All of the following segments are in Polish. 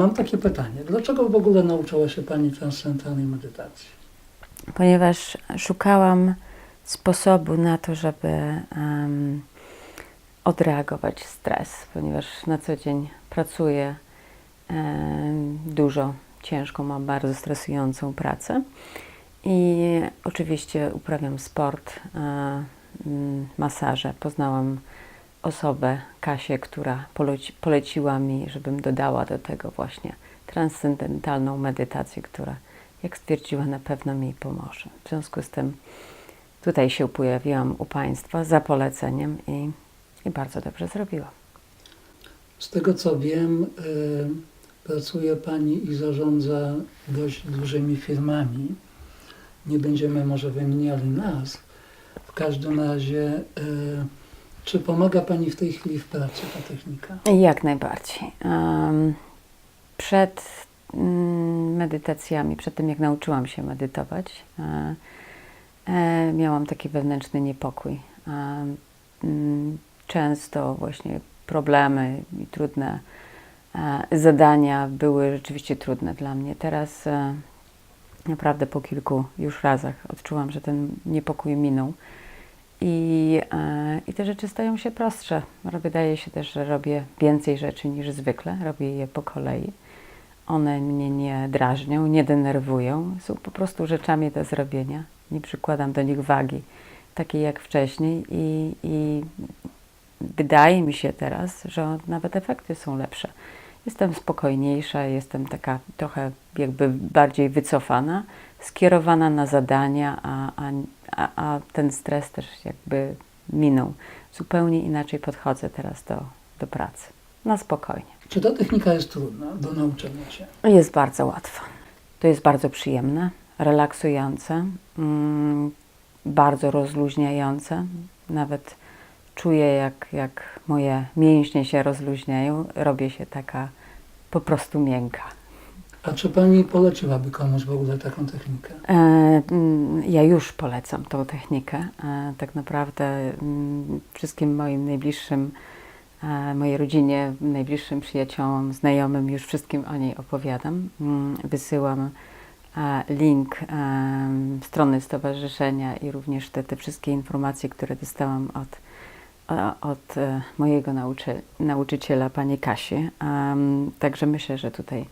Mam takie pytanie. Dlaczego w ogóle nauczyła się Pani transcendentalnej medytacji? ponieważ szukałam sposobu na to, żeby em, odreagować stres, ponieważ na co dzień pracuję em, dużo, ciężką, mam bardzo stresującą pracę i oczywiście uprawiam sport, mm, masaże. Poznałam osobę, Kasię, która poleci, poleciła mi, żebym dodała do tego właśnie transcendentalną medytację, która jak stwierdziła, na pewno mi pomoże. W związku z tym tutaj się pojawiłam u Państwa za poleceniem i, i bardzo dobrze zrobiłam. Z tego co wiem, y, pracuje Pani i zarządza dość dużymi firmami. Nie będziemy może wymieniali nazw. W każdym razie, y, czy pomaga Pani w tej chwili w pracy ta technika? Jak najbardziej. Przed mm, medytacjami, przed tym jak nauczyłam się medytować, e, e, miałam taki wewnętrzny niepokój. E, mm, często właśnie problemy i trudne zadania były rzeczywiście trudne dla mnie. Teraz naprawdę po kilku już razach odczułam, że ten niepokój minął. I, e, I te rzeczy stają się prostsze. Wydaje się też, że robię więcej rzeczy niż zwykle, robię je po kolei. One mnie nie drażnią, nie denerwują, są po prostu rzeczami do zrobienia. Nie przykładam do nich wagi, takiej jak wcześniej, i, i wydaje mi się teraz, że nawet efekty są lepsze. Jestem spokojniejsza, jestem taka trochę jakby bardziej wycofana, skierowana na zadania, a, a, a, a ten stres też jakby minął. Zupełnie inaczej podchodzę teraz do, do pracy. Na spokojnie. Czy ta technika jest trudna do nauczenia się? Jest bardzo łatwa. To jest bardzo przyjemne, relaksujące, mm, bardzo rozluźniające. Nawet czuję, jak, jak moje mięśnie się rozluźniają. Robię się taka po prostu miękka. A czy Pani poleciłaby komuś w ogóle taką technikę? E, mm, Ja już polecam tą technikę. E, Tak naprawdę mm, wszystkim moim najbliższym, e, mojej rodzinie, najbliższym przyjaciołom, znajomym już wszystkim o niej opowiadam. Mm, Wysyłam link strony stowarzyszenia i również te, te wszystkie informacje, które dostałam od, od mojego nauczy, nauczyciela, pani Kasi. Także myślę, że tutaj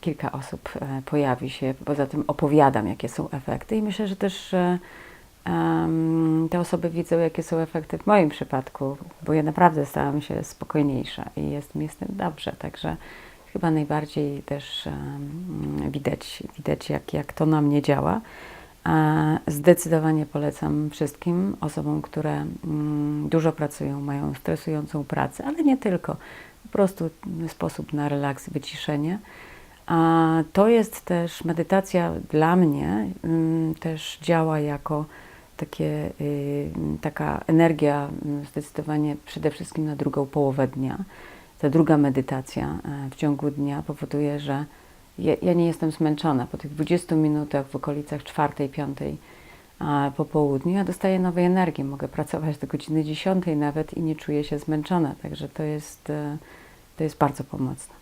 kilka osób e, pojawi się. Poza tym opowiadam, jakie są efekty i myślę, że też em, te osoby widzą, jakie są efekty w moim przypadku, bo ja naprawdę stałam się spokojniejsza i jest mi z tym dobrze. Także chyba najbardziej też em, widać, widać jak, jak to na mnie działa. A Zdecydowanie polecam wszystkim osobom, które mm, dużo pracują, mają stresującą pracę, ale nie tylko. Po prostu sposób na relaks, wyciszenie. A to jest też medytacja dla mnie, mm, też działa jako takie, y, taka energia mm, zdecydowanie przede wszystkim na drugą połowę dnia. Ta druga medytacja e, w ciągu dnia powoduje, że ja, ja nie jestem zmęczona. Po tych 20 minutach w okolicach czwartej, piątej a po południu ja dostaję nowej energii. Mogę pracować do godziny 10 nawet i nie czuję się zmęczona. Także to jest, e, to jest bardzo pomocne.